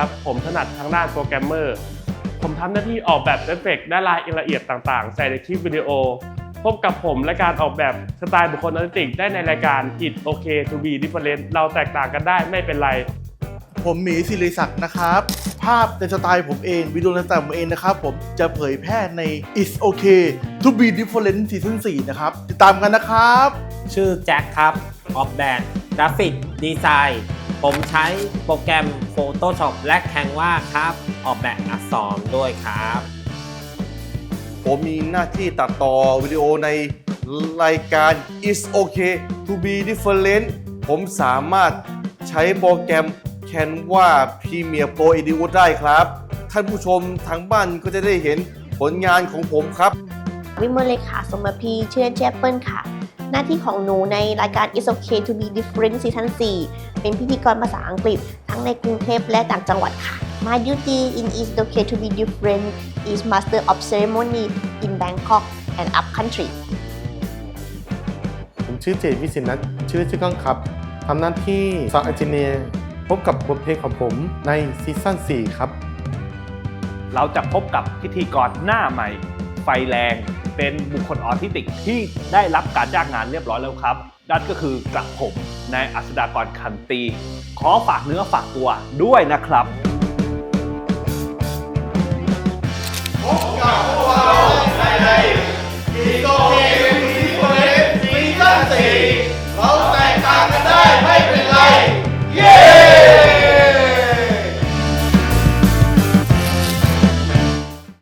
ครับ ผมถนัดทางด้านโปรแกรมเมอร์ ผมทำหน้าที่ออกแบบเอฟเฟกต์และรายละเอียดต่างๆ ใส่ในคลิปวิดีโอ พบกับผมและการออกแบบสไตล์บุคคลออทิสติกได้ในรายการ It Okay to be different เราแตกต่างกันได้ไม่เป็นไร ผมหมีศิริศักดิ์นะครับ ภาพในสไตล์ผมเอง วิดีโอในสไตล์ผมเองนะครับ ผมจะเผยแพร่ใน It's Okay to be different season 4 นะครับ ติดตามกันนะครับ ชื่อแจ็คครับ ออกแบบกราฟิกดีไซน์ ผมใช้โปรแกรม Photoshop และ Canva ครับ ออกแบบอักษรด้วยครับ ผมมีหน้าที่ตัดต่อวิดีโอในรายการ It's Okay to be different ผมสามารถใช้โปรแกรม Canva Premiere Pro Editor ได้ครับ ท่านผู้ชมทางบ้านก็จะได้เห็นผลงานของผมครับ วิมลเลขาสมพีชื่อเล่นชื่อแอปเปิลค่ะ หน้าที่ของหนูในรายการ It's Okay to be different ซีซั่น4เป็นพิธีกรภาษาอังกฤษ ทั้งในกรุงเทพและต่างจังหวัดค่ะ My duty in It's Okay to be different is Master of Ceremony in Bangkok and Up Country ผมชื่อเจวิสินนัทชื่อชื่อก้องครับทำหน้าที่ซาวด์เอนจิเนียร์พบกับบทเพลงของผมในซีซั่น4ครับ เราจะพบกับพิธีกรหน้าใหม่ไฟ แรง เป็นบุคคลออทิสติกที่ได้รับการจ้างงานเรียบร้อยแล้วครับนั่นก็คือกระผมนายอัศดากรคันตี ขอฝากเนื้อฝากตัวด้วยนะครับ